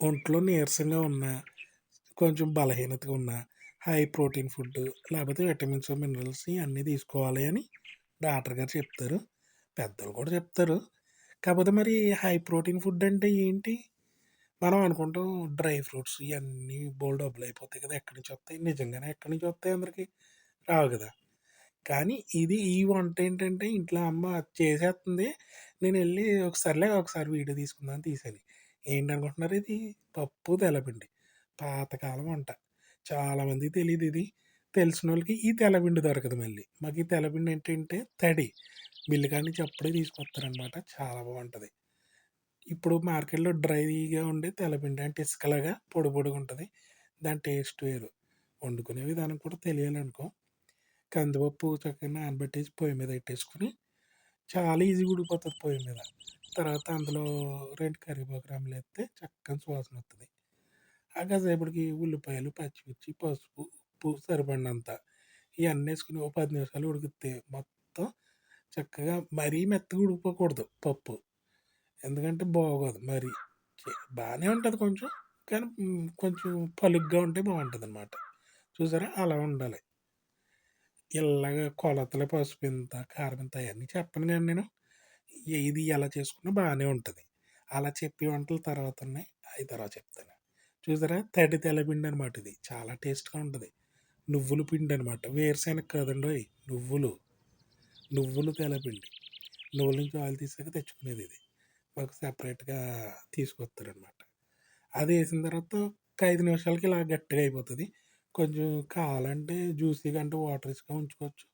ఒంట్లో నీరసంగా ఉన్నా, కొంచెం బలహీనతగా ఉన్నా, హై ప్రోటీన్ ఫుడ్ లేకపోతే విటమిన్స్, మినరల్స్ అన్నీ తీసుకోవాలి అని డాక్టర్ గారు చెప్తారు. పెద్దలు కూడా చెప్తారు. కాకపోతే మరి హై ప్రోటీన్ ఫుడ్ అంటే ఏంటి? మనం అనుకుంటాం డ్రై ఫ్రూట్స్ ఇవన్నీ బోల్ డబ్బులు అయిపోతాయి కదా! ఎక్కడి నుంచి వస్తాయి? నిజంగానే ఎక్కడి నుంచి వస్తాయి అందరికి? రావు కదా! కానీ ఇది ఈ వంట ఏంటంటే ఇంట్లో అమ్మ చేసేస్తుంది. నేను వెళ్ళి ఒకసారిలే ఒకసారి వీడియో తీసుకుందాం అని ఏంటనుకుంటున్నారు ఇది? పప్పు, తెలపిండి పాతకాలం వంట. చాలామందికి తెలిసిన వాళ్ళకి ఈ తెలపిండి దొరకదు మళ్ళీ. మాకు ఈ తెలపిండి ఏంటంటే తడి. మిల్లు కాడ నుంచి అప్పుడే తీసుకొస్తారనమాట. చాలా బాగుంటుంది ఇప్పుడు మార్కెట్‌లో డ్రైగా ఉండే తెలపిండి అంటే ఇసుకలాగా పొడి ఉంటుంది దాని టేస్ట్ వేరు. వండుకునే విధానం కూడా తెలియాలనుకో. కందిపప్పు చక్కగా నానబెట్టేసి పొయ్యి మీద పెట్టేసుకొని చాలా ఈజీగా ఊడిపోతుంది పొయ్యి మీద. తర్వాత అందులో రెండు కరివేపాకు రెమ్మలేస్తే చక్కని సువాసన వస్తుంది ఆ కాసేపటికి ఉల్లిపాయలు, పచ్చిమిర్చి, పసుపు, ఉప్పు సరిపడినంత ఇవన్నీ వేసుకుని ఓ పది నిమిషాలు ఉడికితే మొత్తం చక్కగా మరీ మెత్తగా ఉడికిపోకూడదు పప్పు. ఎందుకంటే బాగోదు మరి. చే ఉంటుంది కొంచెం. కానీ కొంచెం పలుగ్గా ఉంటే బాగుంటుంది అనమాట చూసారా? అలా ఉండాలి. ఇలాగ కొలతలు పసుపు ఇంత కారం ఇంత అవన్నీ చెప్పను కానీ నేను. ఏది ఎలా చేసుకున్నా బాగానే ఉంటుంది అలా చెప్పే వంటలు తర్వాత ఉన్నాయి అవి తర్వాత చెప్తాను. చూసారా? తడి తెల్లపిండనమాట ఇది. చాలా టేస్ట్‌గా ఉంటుంది నువ్వుల పిండనమాట. వేరుశెనగ కదండో నువ్వులు. నువ్వులు తెల్లపిండి. నువ్వుల నుంచి ఆయిల్ తీసాక తెచ్చుకునేది ఇది మాకు సపరేట్గా తీసుకొస్తారనమాట. వేసిన తర్వాత ఒక ఐదు నిమిషాలకి ఇలా గట్టిగా అయిపోతుంది కొంచెం కావాలంటే జ్యూసీగా అంటే వాటరీస్‌గా ఉంచుకోవచ్చు.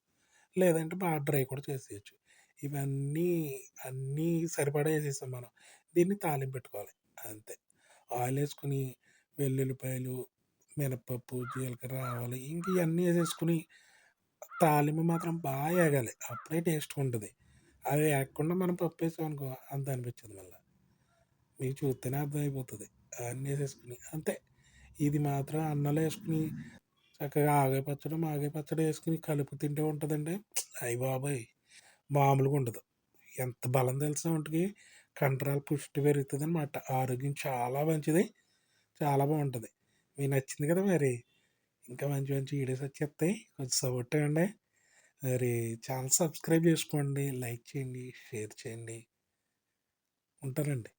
లేదంటే బాగా డ్రై కూడా చేసేయొచ్చు. ఇవన్నీ అన్నీ సరిపడా ఏసేసాం మనం. దీన్ని తాలింపు పెట్టుకోవాలి. అంతే. ఆయిలేసుకొని వెల్లుల్లిపాయలు, మినపప్పు, జీలకర్ర, ఆవాలు ఇంక ఇయన్నీ ఏసేసుకొని తాలింపు మాత్రం బాగా ఏగాలి. అప్పుడే టేస్ట్‌గుంటది. అవి ఏగకుండా మనం పప్పేసామనుకో అంత అనిపించింది మళ్ళా. మీకు చూస్తేనే అర్థమైపోతది. అన్నీ ఏసేసుకొని అంతే. ఇది మాత్రం అన్నంలో వేసుకుని చక్కగా ఆగే పచ్చడి, మాగాయ పచ్చడి వేసుకుని కలుపు తింటే ఉంటుందండి అయ్యి బాబోయ్! మామూలుగా ఉండదు. ఎంత బలం తెలిసిన ఒంటికి? కండరాల పుష్టి పెరుగుతదనమాట. ఆరోగ్యం చాలా మంచిది. చాలా బాగుంటుంది మీకు నచ్చింది కదా మరి. ఇంకా మంచి మంచి వీడియోస్ వచ్చేస్తాయి. కొంచెం సపోర్ట్ అండి మరి ఛానల్ సబ్స్క్రైబ్ చేసుకోండి. లైక్ చేయండి. షేర్ చేయండి. ఉంటానండి.